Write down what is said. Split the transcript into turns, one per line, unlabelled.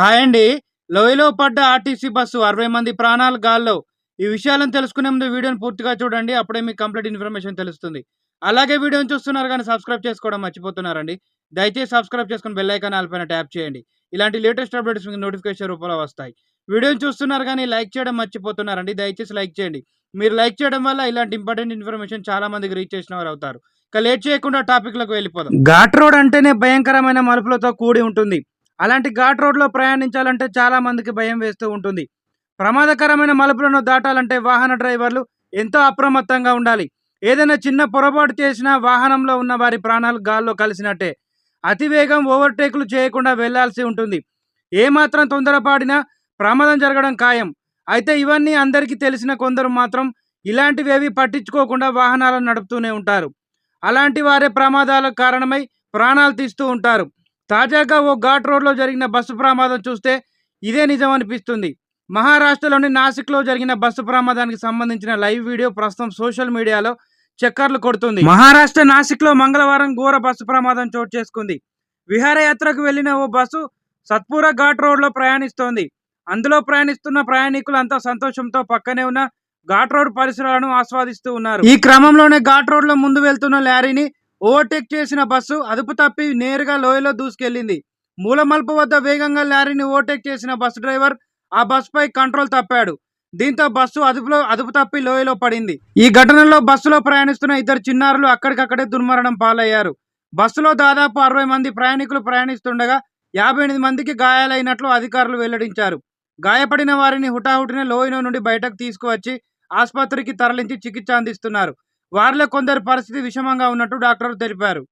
Hi అండి లోయలో పడ్డ ఆర్టీసీ బస్సు అరవై మంది ప్రాణాలు గాల్లో. ఈ విషయాలను తెలుసుకునే ముందు వీడియోని పూర్తిగా చూడండి. అప్పుడే మీకు కంప్లీట్ ఇన్ఫర్మేషన్ తెలుస్తుంది. అలాగే వీడియోని చూస్తున్నారు కానీ సబ్స్క్రైబ్ చేసుకోవడం మర్చిపోతున్నారండి. దయచేసి సబ్స్క్రైబ్ చేసుకుని బెల్ ఐకాన్ ఆల్పైన ట్యాప్ చేయండి. ఇలాంటి లేటెస్ట్ అప్డేట్స్ మీకు నోటిఫికేషన్ రూపంలో వస్తాయి. వీడియోని చూస్తున్నారు కానీ లైక్ చేయడం మర్చిపోతున్నారండి. దయచేసి లైక్ చేయండి. మీరు లైక్ చేయడం వల్ల ఇలాంటి ఇంపార్టెంట్ ఇన్ఫర్మేషన్ చాలా మందికి రీచ్ చేసిన వారు అవుతారు. ఇక లేట్ చేయకుండా టాపిక్లకు వెళ్ళిపోదాం. ఘాట్ రోడ్ అంటేనే భయంకరమైన మలుపులతో కూడి ఉంటుంది. అలాంటి ఘాట్ రోడ్లో ప్రయాణించాలంటే చాలా మందికి భయం వేస్తూ ఉంటుంది. ప్రమాదకరమైన మలుపులను దాటాలంటే వాహన డ్రైవర్లు ఎంతో అప్రమత్తంగా ఉండాలి. ఏదైనా చిన్న పొరపాటు చేసినా వాహనంలో ఉన్న వారి ప్రాణాలు గాల్లో కలిసినట్టే. అతివేగం ఓవర్టేకులు చేయకుండా వెళ్ళాల్సి ఉంటుంది. ఏమాత్రం తొందరపాడినా ప్రమాదం జరగడం ఖాయం. అయితే ఇవన్నీ అందరికీ తెలిసిన కొందరు మాత్రం ఇలాంటివేవి పట్టించుకోకుండా వాహనాలను నడుపుతూనే ఉంటారు. అలాంటి వారే ప్రమాదాలకు కారణమై ప్రాణాలు తీస్తూ ఉంటారు. తాజాగా ఓ ఘాట్ రోడ్లో జరిగిన బస్సు ప్రమాదం చూస్తే ఇదే నిజం అనిపిస్తుంది మహారాష్ట్రలోని నాసిక్లో జరిగిన బస్సు ప్రమాదానికి సంబంధించిన లైవ్ వీడియో ప్రస్తుతం సోషల్ మీడియాలో చక్కర్లు కొడుతుంది. మహారాష్ట్ర నాసిక్లో మంగళవారం ఘోర బస్సు ప్రమాదం చోటు చేసుకుంది. విహారయాత్రకు వెళ్ళిన ఓ బస్సు సత్పూర ఘాట్ రోడ్లో ప్రయాణిస్తోంది. అందులో ప్రయాణిస్తున్న ప్రయాణికులు అంతా సంతోషంతో పక్కనే ఉన్న ఘాట్ రోడ్ పరిసరాలను ఆస్వాదిస్తూ ఉన్నారు. ఈ క్రమంలోనే ఘాట్ రోడ్లో ముందు వెళ్తున్న లారీని ఓవర్టేక్ చేసిన బస్సు అదుపు తప్పి నేరుగా లోయలో దూసుకెళ్ళింది మూలమల్పు వద్ద వేగంగా లారీని ఓవర్టేక్ చేసిన బస్సు డ్రైవర్ ఆ బస్సుపై కంట్రోల్ తప్పాడు. దీంతో బస్సు అదుపులో అదుపు తప్పి లోయలో పడింది. ఈ ఘటనలో బస్సులో ప్రయాణిస్తున్న ఇద్దరు చిన్నారులు అక్కడికక్కడే దుర్మరణం పాలయ్యారు. బస్సులో దాదాపు అరవై మంది ప్రయాణికులు ప్రయాణిస్తుండగా యాభై ఎనిమిది మందికి గాయాలైనట్లు అధికారులు వెల్లడించారు. గాయపడిన వారిని హుటాహుటిన లోయలో నుండి బయటకు తీసుకువచ్చి ఆసుపత్రికి తరలించి చికిత్స అందిస్తున్నారు. వారిలో కొందరి పరిస్థితి విషమంగా ఉన్నట్టు డాక్టర్లు తెలిపారు.